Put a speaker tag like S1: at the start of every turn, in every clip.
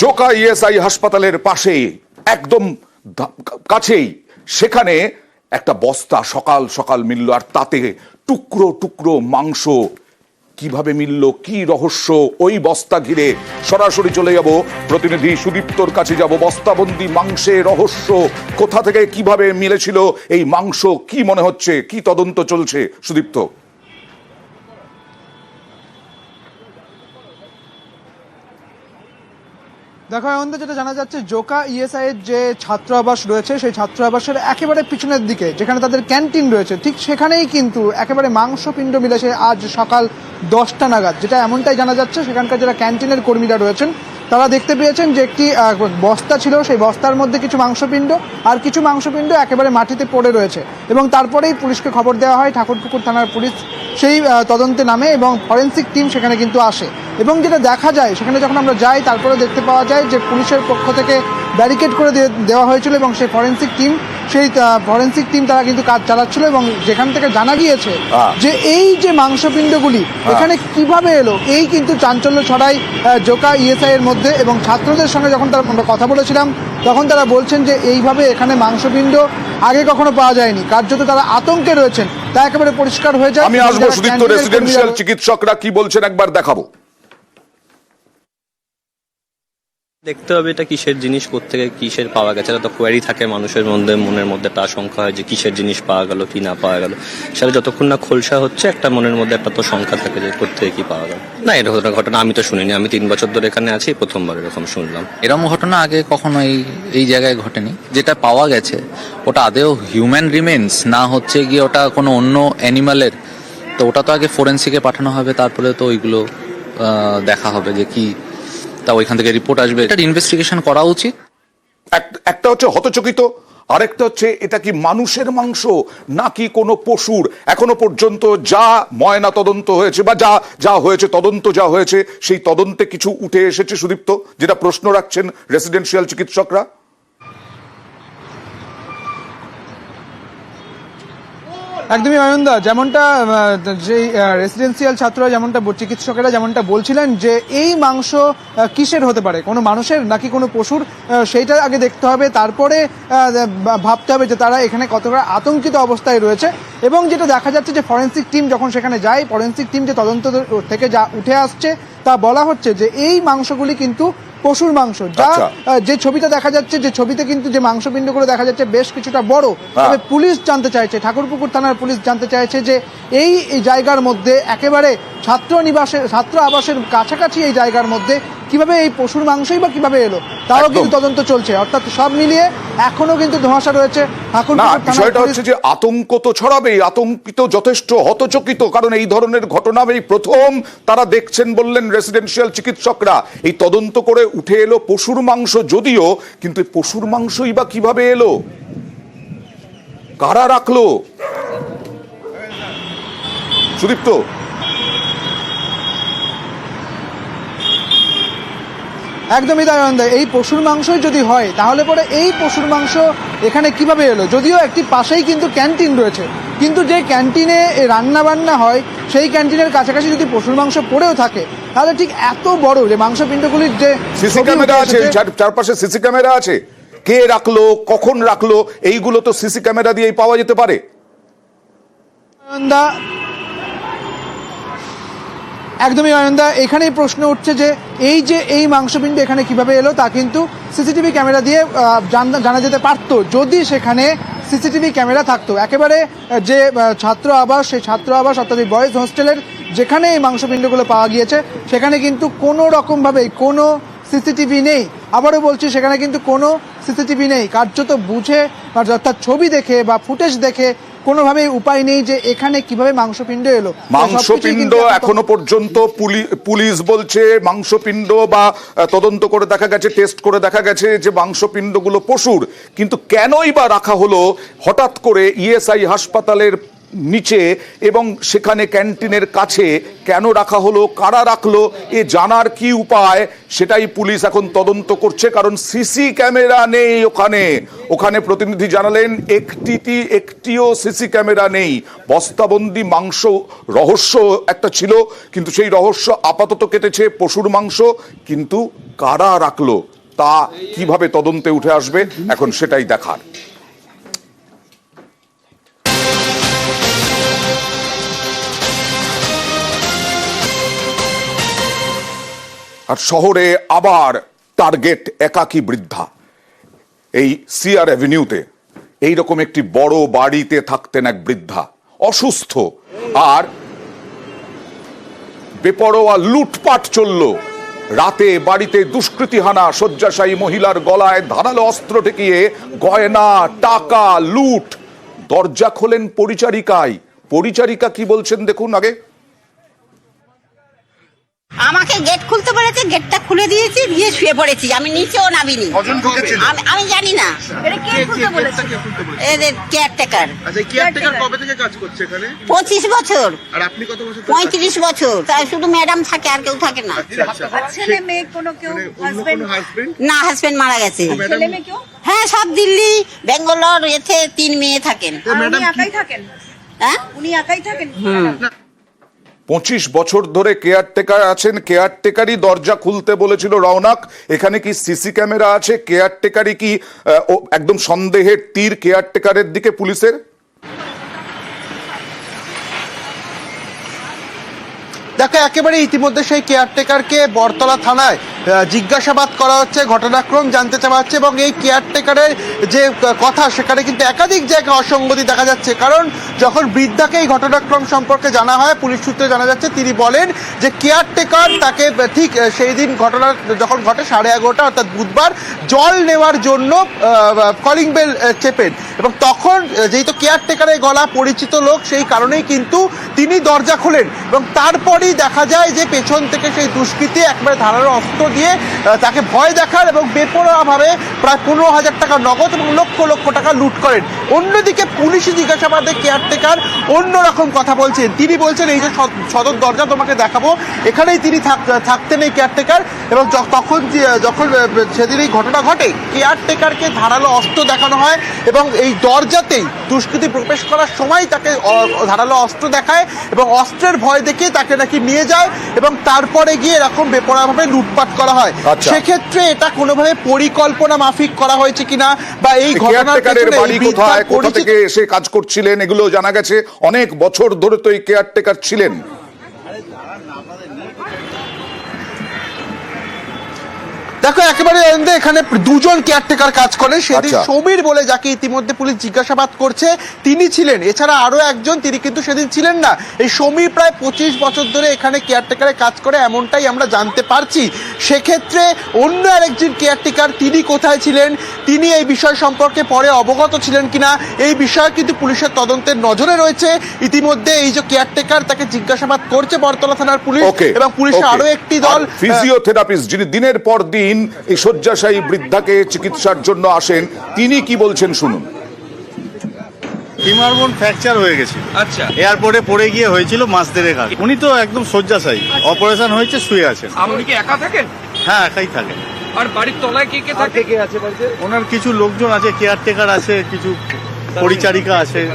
S1: Joka ESI হাসপাতালের পাশে একদম কাছেই। সেখানে একটা বস্তা সকাল সকাল মিলল, আর তাতে টুকরো টুকরো মাংস। কীভাবে মিলল, কি রহস্য? ওই বস্তা ঘিরে সরাসরি চলে যাব। প্রতিনিধি সুদীপ্তর কাছে যাব। বস্তাবন্দি মাংসে রহস্য, কোথা থেকে কীভাবে মিলেছিল, এই মাংস কি মনে হচ্ছে, কি তদন্ত চলছে? সুদীপ্ত।
S2: দেখো এখন যেটা জানা যাচ্ছে জোকা ইএসআই এর যে ছাত্র আবাস রয়েছে, সেই ছাত্র আবাসের একেবারে পিছনের দিকে, যেখানে তাদের ক্যান্টিন রয়েছে, ঠিক সেখানেই কিন্তু একেবারে মাংস পিণ্ড মিলেছে আজ সকাল দশটা নাগাদ, যেটা এমনটাই জানা যাচ্ছে, সেখানকার যারা ক্যান্টিনের কর্মীরা রয়েছেন তারা দেখতে পেয়েছেন যে একটি বস্তা ছিল, সেই বস্তার মধ্যে কিছু মাংসপিণ্ড আর কিছু মাংসপিণ্ড একেবারে মাটিতে পড়ে রয়েছে। এবং তারপরেই পুলিশকে খবর দেওয়া হয়, ঠাকুরপুকুর থানার পুলিশ সেই তদন্তে নামে এবং ফরেন্সিক টিম সেখানে কিন্তু আসে। এবং যেটা দেখা যায়, সেখানে যখন আমরা যাই তারপরে দেখতে পাওয়া যায় যে পুলিশের পক্ষ থেকে ব্যারিকেড করে দেওয়া হয়েছিল এবং সেই ফরেন্সিক টিম সেই ফরেন্সিক টিম তারা কিন্তু কাজ চালাচ্ছিল এবং যেখান থেকে জানা গিয়েছে
S1: হ্যাঁ।
S2: যে এই যে মাংসপিণ্ডগুলি এখানে কীভাবে এলো এই কিন্তু চাঞ্চল্য ছড়াই জোকা ইএসআই এর মধ্যে এবং ছাত্রদের সঙ্গে যখন তারা আমরা কথা বলেছিলাম তখন তারা বলছেন যে এইভাবে এখানে মাংসপিণ্ড আগে কখনো পাওয়া যায়নি। কার্যত তারা আতঙ্কে রয়েছেন তা একেবারে পরিষ্কার হয়ে যায়।
S1: আমি আসব সুদীপ্ত রেসিডেন্সিয়াল চিকিৎসকরা কি বলছেন একবার দেখাবো।
S3: দেখতে হবে এটা কিসের জিনিস থেকে কিসের পাওয়া গেছে। এটা তো কোয়ারি থাকে মানুষের মধ্যে, মনের মধ্যে একটা আশঙ্কা হয় যে কিসের জিনিস পাওয়া গেল, কি না পাওয়া গেল। সেটা যতক্ষণ না খোলসা হচ্ছে, একটা মনের মধ্যে একটা তো শঙ্কা থাকে যে কোথেকে কি পাওয়া গেল। না, এরকম ঘটনা আমি তো শুনিনি। আমি তিন বছর ধরে এখানে আছি, প্রথমবার এরকম শুনলাম।
S4: এরম ঘটনা আগে কখনো এই এই জায়গায় ঘটেনি। যেটা পাওয়া গেছে, ওটা আদেও হিউম্যান রিমেন্স না হচ্ছে গিয়ে ওটা কোনো অন্য অ্যানিমালের তো ওটা তো আগে ফোরেন্সিকে পাঠানো হবে, তারপরে তো ওইগুলো দেখা হবে যে কি তা ওইখান থেকে রিপোর্ট আসবে। এটা ইনভেস্টিগেশন করা উচিত।
S1: এক- একটা হচ্ছে হতচকিত, আরেকটা হচ্ছে এটা কি মানুষের মাংস নাকি কোনো পশুর? এখনও পর্যন্ত যা ময়না তদন্ত হয়েছে বা যা যা হয়েছে, তদন্ত যা হয়েছে, সেই তদন্তে কিছু উঠে এসেছে সুদীপ্ত, যেটা প্রশ্ন রাখছেন রেসিডেন্সিয়াল চিকিৎসকরা।
S2: একদমই অয়ন্দা যেমনটা যে রেসিডেন্সিয়াল ছাত্ররা যেমনটা চিকিৎসকেরা যেমনটা বলছিলেন যে এই মাংস কিসের হতে পারে? কোনো মানুষের নাকি কোনো পশুর সেইটা আগে দেখতে হবে, তারপরে ভাবতে হবে যে তারা এখানে কতটা আতঙ্কিত অবস্থায় রয়েছে এবং যেটা দেখা যাচ্ছে যে ফরেন্সিক টিম যখন সেখানে যায় ফরেন্সিক টিম যে তদন্ত থেকে যা উঠে আসছে, তা বলা হচ্ছে যে এই মাংসগুলি কিন্তু পশুর মাংস যা
S1: আচ্ছা।
S2: যে ছবিটা দেখা যাচ্ছে যে ছবিতে কিন্তু যে মাংসপিণ্ডগুলো দেখা যাচ্ছে বেশ কিছুটা বড়
S1: হ্যাঁ।
S2: তবে পুলিশ জানতে চাইছে ঠাকুরপুকুর থানার পুলিশ জানতে চাইছে যে এই এই জায়গার মধ্যে একেবারে ছাত্র নিবাসের ছাত্র আবাসের কাছাকাছি এই জায়গার মধ্যে কীভাবে এই পশুর মাংসই বা কীভাবে এলো? তারও কিন্তু তদন্ত চলছে। অর্থাৎ সব মিলিয়ে এখনও কিন্তু ধোঁয়াশা রয়েছে।
S1: বিষয়টা হচ্ছে যে আতঙ্ক তো ছড়াবেই আতঙ্কিত যথেষ্ট হতচকিত কারণ এই ধরনের ঘটনা এই প্রথম তারা দেখছেন বললেন রেসিডেন্সিয়াল চিকিৎসকরা। এই তদন্ত করে উঠে এলো পশুর মাংস যদিও কিন্তু পশুর মাংসই বা কীভাবে এলো? কারা রাখল? সুদীপ্ত
S2: একদমই অয়নদা এই পশুর মাংসই যদি হয় তাহলে পরে এই পশুর মাংস এখানে কীভাবে এলো? যদিও একটি পাশেই কিন্তু ক্যান্টিন রয়েছে কিন্তু যে ক্যান্টিনে রান্না বান্না হয় সেই ক্যান্টিনের কাছাকাছি যদি পশুর মাংস পড়েও থাকে তাহলে ঠিক এত বড় যে মাংসপিণ্ডগুলির যে
S1: সিসি ক্যামেরা আছে চার- চারপাশে সিসি ক্যামেরা আছে। কে রাখল কখন রাখল এইগুলো তো সিসি ক্যামেরা দিয়েই পাওয়া যেতে পারে।
S2: একদমই অয়নদা, এখানেই প্রশ্ন উঠছে যে এই যে এই মাংসপিণ্ড এখানে কীভাবে এলো তা কিন্তু সিসিটিভি ক্যামেরা দিয়ে জানা- যেতে পারতো। যদি সেখানে সিসিটিভি ক্যামেরা থাকতো, একেবারে যে ছাত্র আবাস, সেই ছাত্র আবাস অর্থাৎ বয়েজ হোস্টেলের যেখানে এই মাংসপিণ্ডগুলো পাওয়া গিয়েছে, সেখানে কিন্তু কোনো রকমভাবেই কোনো সিসিটিভি নেই। আবারও বলছি, সেখানে কিন্তু কোনো সিসিটিভি নেই। কার্যত বুঝে, অর্থাৎ ছবি দেখে বা ফুটেজ দেখে কোনোভাবেই উপায় নেই যে এখানে কীভাবে মাংসপিণ্ড এলো।
S1: মাংসপিণ্ড এখনও পর্যন্ত পুলি- পুলিশ বলছে মাংসপিণ্ড বা তদন্ত করে দেখা গেছে টেস্ট করে দেখা গেছে যে মাংসপিণ্ডগুলো পশুর। কিন্তু কেনই বা রাখা হলো? হঠাৎ করে ইএসআই হাসপাতালের নিচে এবং সেখানে ক্যান্টিনের কাছে কেন রাখা হলো, কারা রাখল, এ জানার কি উপায়, সেটাই পুলিশ এখন তদন্ত করছে, কারণ সিসি ক্যামেরা নেই ওখানে। ওখানে প্রতিনিধি জানালেন একটি একটিও সিসি ক্যামেরা নেই। বস্তাবন্দি মাংস রহস্য একটা ছিল, কিন্তু সেই রহস্য আপাতত কেটেছে পশুর মাংস, কিন্তু কারা রাখল, তা কীভাবে তদন্তে উঠে আসবে, এখন সেটাই দেখার। আর শহরে আবার টার্গেট একাকী বৃদ্ধা। এই সিআর অ্যাভিনিউতে এইরকম একটি বড় বাড়িতে থাকতেন এক বৃদ্ধা, অসুস্থ। আর বেপরোয়া লুটপাট চলল। রাতে বাড়িতে দুষ্কৃতি হানা শয্যাশায়ী মহিলার গলায় ধারালো অস্ত্র ঠেকিয়ে গয়না, টাকা, লুট। দরজা খোলেন পরিচারিকায়। পরিচারিকা কি বলছেন দেখুন আগে।
S5: আমাকে গেট বলেছে গেটটা খুলে দিয়েছি দিয়ে শুয়ে পড়েছি। আমি নিচেও নামিনি।
S6: কজন ঢুকেছিল
S5: আমি আমি জানি না। এদের কেয়ারটেকার
S6: আচ্ছা কেয়ারটেকার কবে থেকে কাজ করছে এখানে?
S5: পঁচিশ বছর।
S6: আর আপনি কত বছর
S5: পঁয়ত্রিশ বছর। তাই শুধু ম্যাডাম থাকে আর কেউ থাকে না।
S6: আচ্ছা আচ্ছা।
S7: ছেলে মেয়ে কোনো কেউ হাজবেন্ড
S5: না হাজবেন্ড মারা গেছে।
S7: ছেলে মেয়ে কেউ?
S5: হ্যাঁ সব দিল্লি বেঙ্গালোর এতে তিন মেয়ে থাকেন।
S6: ম্যাডাম
S7: একাই থাকেন?
S5: হ্যাঁ?
S7: উনি একাই থাকেন?
S1: পঁচিশ বছর ধরে কেয়ারটেকার আছেন। কেয়ারটেকারই দরজা খুলতে বলেছিল রওনাক। এখানে কি সিসি ক্যামেরা আছে? কেয়ারটেকারই কি একদম সন্দেহের তীর কেয়ারটেকারের দিকে পুলিশের?
S8: দেখো একেবারে ইতিমধ্যে সেই কেয়ারটেকারকে বরতলা থানায় জিজ্ঞাসাবাদ করা হচ্ছে, ঘটনাক্রম জানতে চাওয়া হচ্ছে এবং এই কেয়ারটেকারের যে কথা, সেখানে কিন্তু একাধিক জায়গায় অসঙ্গতি দেখা যাচ্ছে। কারণ যখন বৃদ্ধাকে এই ঘটনাক্রম সম্পর্কে জানা হয়, পুলিশ সূত্রে জানা যাচ্ছে, তিনি বলেন যে কেয়ারটেকার তাকে ঠিক সেই দিন ঘটনা, যখন ঘটে সাড়ে এগারোটা, অর্থাৎ বুধবার, জল নেওয়ার জন্য কলিং বেল চেপেন। এবং তখন যেহেতু কেয়ারটেকারের গলা পরিচিত লোক, সেই কারণেই কিন্তু তিনি দরজা খোলেন। এবং তারপরেই দেখা যায় যে পেছন থেকে সেই দুষ্কৃতী একবারে ধারালো অস্ত্র দিয়ে তাকে ভয় দেখান এবং বেপরোয়াভাবে প্রায় পনেরো হাজার টাকা নগদ এবং লক্ষ লক্ষ টাকা লুট করেন। অন্যদিকে পুলিশি জিজ্ঞাসাবাদে কেয়ারটেকার অন্যরকম কথা বলছেন। তিনি বলছেন, এই যে সদর দরজা তোমাকে দেখাবো। এখানেই তিনি থাক- থাকতেন এই কেয়ারটেকার এবং তখন যখন সেদিন এই ঘটনা ঘটে, কেয়ারটেকারকে ধারালো অস্ত্র দেখানো হয় এবং এই দরজাতেই দুষ্কৃতি প্রবেশ করার সময় তাকে ধারালো অস্ত্র দেখায় এবং অস্ত্রের ভয় দেখে তাকে নাকি নিয়ে যায় এবং তারপরে গিয়ে এরকম বেপরাভাবে লুটপাট করা হয়।
S1: আচ্ছা।
S8: সেক্ষেত্রে এটা কোনোভাবে পরিকল্পনা মাফিক করা হয়েছে কিনা বা এই ঘটনার
S1: কেয়ারটেকারের বাড়ি কোথায় কোথা থেকে এসে কাজ করছিলেন এগুলো জানা গেছে। অনেক বছর ধরে তো এই কেয়ারটেকার ছিলেন।
S8: দেখো একেবারে এখানে দুজন কেয়ারটেকার কাজ করে। সেদিন
S1: আচ্ছা।
S8: সমীর বলে যাকে ইতিমধ্যে পুলিশ জিজ্ঞাসাবাদ করছে তিনি ছিলেন। এছাড়া আরও একজন তিনি কিন্তু সেদিন ছিলেন না। এই সমীর প্রায় পঁচিশ বছর ধরে এখানে কেয়ারটেকারে কাজ করে এমনটাই আমরা জানতে পারছি। সেক্ষেত্রে অন্য আরেকজন কেয়ারটেকার তিনি কোথায় ছিলেন? তিনি এই বিষয় সম্পর্কে পরে অবগত ছিলেন কিনা? এই বিষয়ে কিন্তু পুলিশের তদন্তের নজরে রয়েছে। ইতিমধ্যে এই যে কেয়ারটেকার তাকে জিজ্ঞাসাবাদ করছে বরতলা থানার পুলিশ এবং পুলিশের। আরও একটি দল
S1: ফিজিওথেরাপিস্ট যিনি দিনের পর দিন এই শয্যাশায়ী বৃদ্ধাকে চিকিৎসার জন্য আসেন তিনি কি বলছেন শুনুন।
S9: হিমারবোন ফ্র্যাকচার হয়ে গেছে
S10: আচ্ছা।
S9: এয়ারপোর্টে পড়ে গিয়ে হয়েছিল মাস দেড়েক আগে। উনি তো একদম শয্যাশায়ী। অপারেশন হয়েছে শুয়ে আছেন।
S10: আপনি কি একা থাকেন?
S9: হ্যাঁ একাই থাকেন।
S10: আর বাড়ির তলায় কে কে থাকে?
S9: ওনার কিছু লোকজন আছে কেয়ারটেকার আছে কিছু পরিচারিকা আছে।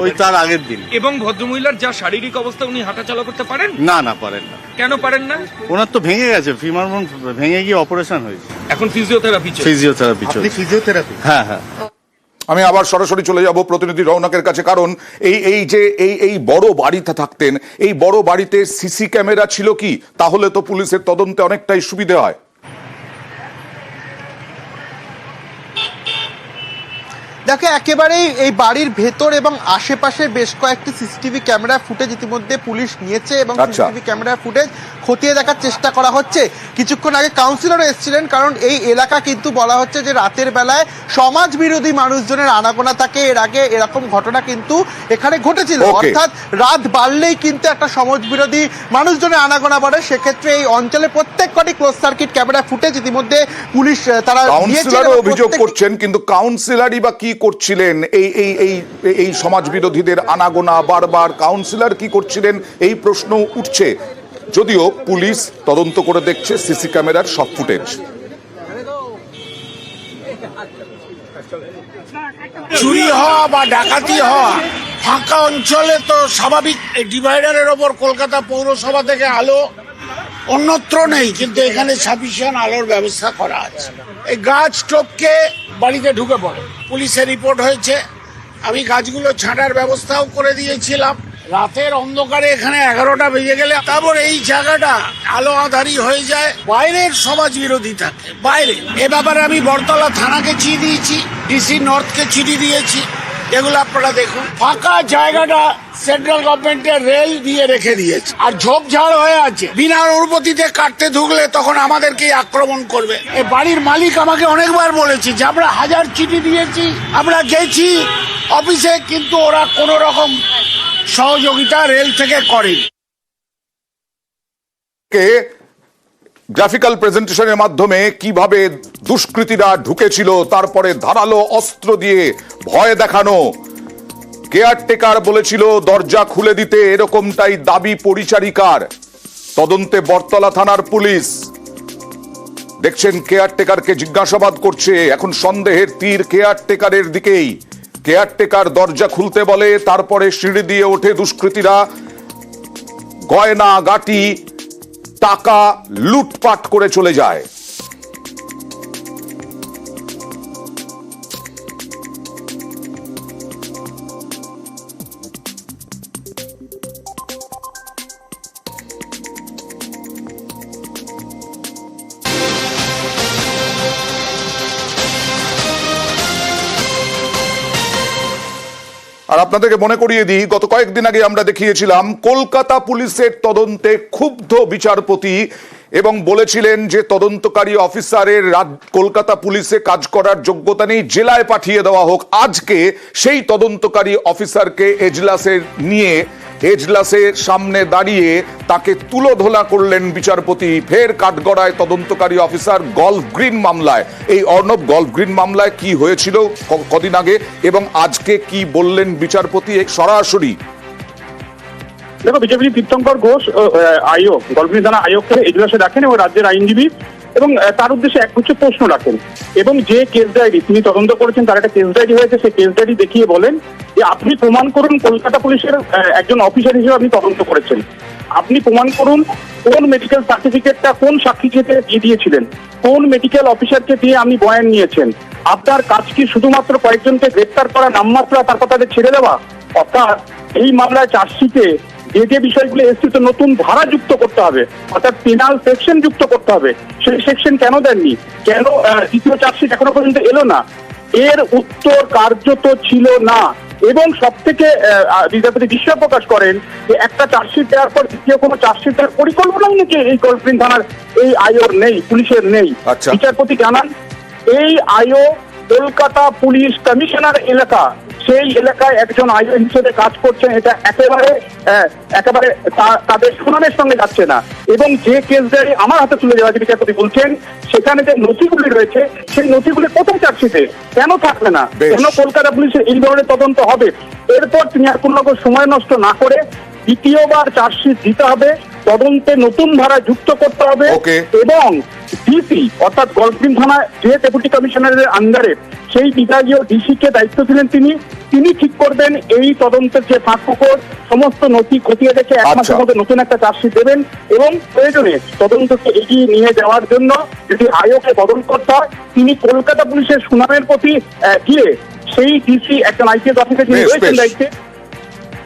S9: ওই তার আগের দিন।
S10: এবং ভদ্রমহিলার যা শারীরিক অবস্থা উনি হাঁটা হাঁটাচলা করতে পারেন?
S9: না না পারেন না।
S10: কেন পারেন না?
S9: ওনার তো ভেঙে গেছে ফিমারবোন ভেঙে গিয়ে অপারেশন হয়েছে।
S10: এখন ফিজিওথেরাপি চলছে।
S9: ফিজিওথেরাপি চলছে।
S6: ফিজিওথেরাপি
S9: হ্যাঁ হ্যাঁ।
S1: আমি আবার সরাসরি চলে যাব প্রতিনিধি রৌনকের কাছে কারণ এই এই যে এই এই বড় বাড়িতে থাকতেন এই বড় বাড়িতে সিসি ক্যামেরা ছিল কি? তাহলে তো পুলিশের তদন্তে অনেকটাই সুবিধে হয়।
S8: দেখো একেবারেই এই বাড়ির ভেতর এবং আশেপাশে বেশ কয়েকটি সিসিটিভি ক্যামেরা ফুটেজ ইতিমধ্যে পুলিশ নিয়েছে এবং
S1: আচ্ছা।
S8: সিসিটিভি ক্যামেরা ফুটেজ
S2: খতিয়ে দেখার চেষ্টা করা হচ্ছে। কিছুক্ষণ আগে কাউন্সিলর এসেছিলেন কারণ এই এলাকা কিন্তু বলা হচ্ছে যে রাতের বেলায় সমাজ বিরোধী মানুষজনের আনাগোনা থাকে। এর আগে এরকম ঘটনা কিন্তু এখানে ঘটেছিল। অর্থাৎ রাত বাড়লেই কিন্তু একটা সমাজ বিরোধী মানুষজনের আনাগোনা বাড়ে। সেক্ষেত্রে এই অঞ্চলে প্রত্যেক কটি ক্লোজ সার্কিট ক্যামেরা ফুটেজ ইতিমধ্যে পুলিশ তারা
S1: অভিযোগ করছেন কিন্তু কাউন্সিলরই বা কি করছিলেন? এই এই এই এই সমাজ বিরোধীদের আনাগোনা বারবার। কাউন্সিলর কি করছিলেন? এই প্রশ্ন উঠছে। যদিও পুলিশ তদন্ত করে দেখছে সিসি ক্যামেরার সব ফুটেজ।
S11: চুরি হওয়া বা ডাকাতি হওয়া ফাঁকা অঞ্চলে তো স্বাভাবিক। ডিভাইডারের ওপর কলকাতা পৌরসভা থেকে আলো অন্যত্র নেই, কিন্তু এখানে সাফিসিয়েন্ট আলোর ব্যবস্থা করা আছে। এই গাছ টপকে বাড়িতে ঢুকে পড়ে। পুলিশের রিপোর্ট হয়েছে। আমি গাছগুলো ছাঁটার ব্যবস্থাও করে দিয়েছিলাম। রাতের অন্ধকারে এখানে এগারোটা বেজে গেলে তারপর এই জায়গাটা আলো আধারি হয়ে যায়। বাইরের সমাজ বিরোধী থাকে। বাইরে। এ ব্যাপারে আমি বরতলা থানাকে চিঠি দিয়েছি, ডিসি নর্থকে চিঠি দিয়েছি। এগুলো আপনারা দেখুন। ফাঁকা জায়গাটা সেন্ট্রাল গভর্নমেন্টের রেল দিয়ে রেখে দিয়েছে। আর ঝোপঝাড় হয়ে আছে। বিনা অনুমতিতে কাটতে ঢুকলে তখন আমাদেরকেই আক্রমণ করবে। এ বাড়ির মালিক আমাকে অনেকবার বলেছে যে, আমরা হাজার চিঠি দিয়েছি, আমরা গেছি অফিসে কিন্তু ওরা কোনো রকম সহযোগিতা রেল থেকে করেনি।
S1: গ্রাফিক্যাল প্রেজেন্টেশনের মাধ্যমে কীভাবে দুষ্কৃতীরা ঢুকেছিল, তারপরে ধারালো অস্ত্র দিয়ে ভয় দেখানো। কেয়ারটেকার বলেছিল, দরজা খুলে দিতে এরকমটাই দাবি পরিচারিকার। তদন্তে বরতলা থানার পুলিশ। দেখছেন কেয়ারটেকারকে জিজ্ঞাসাবাদ করছে। এখন সন্দেহের তীর কেয়ারটেকারের দিকেই। কেয়ারটেকার দরজা খুলতে বলে, তারপরে সিঁড়ি দিয়ে ওঠে দুষ্কৃতীরা। গয়না, গাটি টাকা লুটপাট করে চলে যায়। আর আপনাদেরকে মনে করিয়ে দিই, গত কয়েকদিন আগে আমরা দেখিয়েছিলাম, কলকাতা পুলিশের তদন্তে ক্ষুব্ধ বিচারপতি এবং বলেছিলেন যে তদন্তকারী অফিসারের কলকাতা পুলিশে কাজ করার যোগ্যতা নেই, জেলায় পাঠিয়ে দেওয়া হোক। আজকে সেই তদন্তকারী অফিসারকে এজলাসের নিয়ে, এজলাসের সামনে দাঁড়িয়ে তাকে তুলোধোলা করলেন বিচারপতি। ফের কাঠগড়ায় তদন্তকারী অফিসার গলফ গ্রিন মামলায়। এই অর্ণব, গলফ গ্রিন মামলায় কি হয়েছিল কদিন আগে এবং আজকে কি বললেন বিচারপতি? সরাসরি
S12: দেখো, বিজেপি তীর্থঙ্কর ঘোষ আয়োগ গল্পনী থানা আয়োগকে এজলাসে রাখেন এবং রাজ্যের আইনজীবী এবং তার উদ্দেশ্যে একগুচ্ছ প্রশ্ন রাখেন। এবং যে কেস ডায়েরি তিনি তদন্ত করেছেন, তার একটা কেস ডায়েরি হয়েছে, সেই কেস ডায়েরি দেখিয়ে বলেন যে আপনি প্রমাণ করুন কলকাতা পুলিশের একজন অফিসার হিসেবে আপনি তদন্ত করেছেন। আপনি প্রমাণ করুন কোন মেডিকেল সার্টিফিকেটটা কোন সাক্ষী ক্ষেত্রে দিয়ে দিয়েছিলেন, কোন মেডিকেল অফিসারকে দিয়ে আপনি বয়ান নিয়েছেন, আপনার কাজ কি শুধুমাত্র কয়েকজনকে গ্রেপ্তার করা নামমাত্র তারপর তাদের ছেড়ে দেওয়া? অর্থাৎ এই মামলায় চার্জশিটে যে যে বিষয়গুলো এসছে তো নতুন ধারা যুক্ত করতে হবে। অর্থাৎ পেনাল সেকশন যুক্ত করতে হবে। সেই সেকশন কেন দেননি? কেন দ্বিতীয় চার্জশিট এখনও পর্যন্ত এলো না? এর উত্তর কার্যত ছিল না। এবং সব থেকে বিচারপতি বিস্ময় প্রকাশ করেন যে একটা চার্জশিট দেওয়ার পর দ্বিতীয় কোনো চার্জশিট দেওয়ার পরিকল্পনাই নাকি এই কলপ্রিন থানার এই আয়োর নেই পুলিশের নেই।
S1: আচ্ছা।
S12: বিচারপতি জানান এই আয়ো কলকাতা পুলিশ কমিশনার এলাকা সেই এলাকায় একজন আয়ো হিসেবে কাজ করছেন এটা একেবারে একেবারে তাদের সুনামের সঙ্গে যাচ্ছে না। এবং যে কেস ডায়েরি আমার হাতে তুলে দেওয়া বিচারপতি বলছেন সেখানে যে নথিগুলি রয়েছে সেই নথিগুলি কোথায় চার্জশিটে কেন থাকবে না। কেন কলকাতা পুলিশের এই ধরনের তদন্ত হবে? এরপর তিনি আর কোনো রকম সময় নষ্ট না করে দ্বিতীয়বার চার্জশিট দিতে হবে। তদন্তে নতুন ধারা যুক্ত করতে হবে। এবং ডিসি অর্থাৎ গল্ফিন থানা যে ডেপুটি কমিশনারের আন্ডারে সেই বিভাগীয় ডিসি কে দায়িত্ব ছিলেন তিনি। তিনি ঠিক করবেন এই তদন্তের যে ফাঁক ফোকর সমস্ত নথি খতিয়ে দেখে এক
S1: আচ্ছা।
S12: মাসের মধ্যে নতুন একটা চার্জশিট দেবেন এবং প্রয়োজনে তদন্তকে এগিয়ে নিয়ে যাওয়ার জন্য যদি আয়োগকে বদল করতে হয় তিনি কলকাতা পুলিশের সুনামের প্রতি গিয়ে সেই ডিসি একজন আইপিএস অফিসার যিনি রয়েছেন দায়িত্বে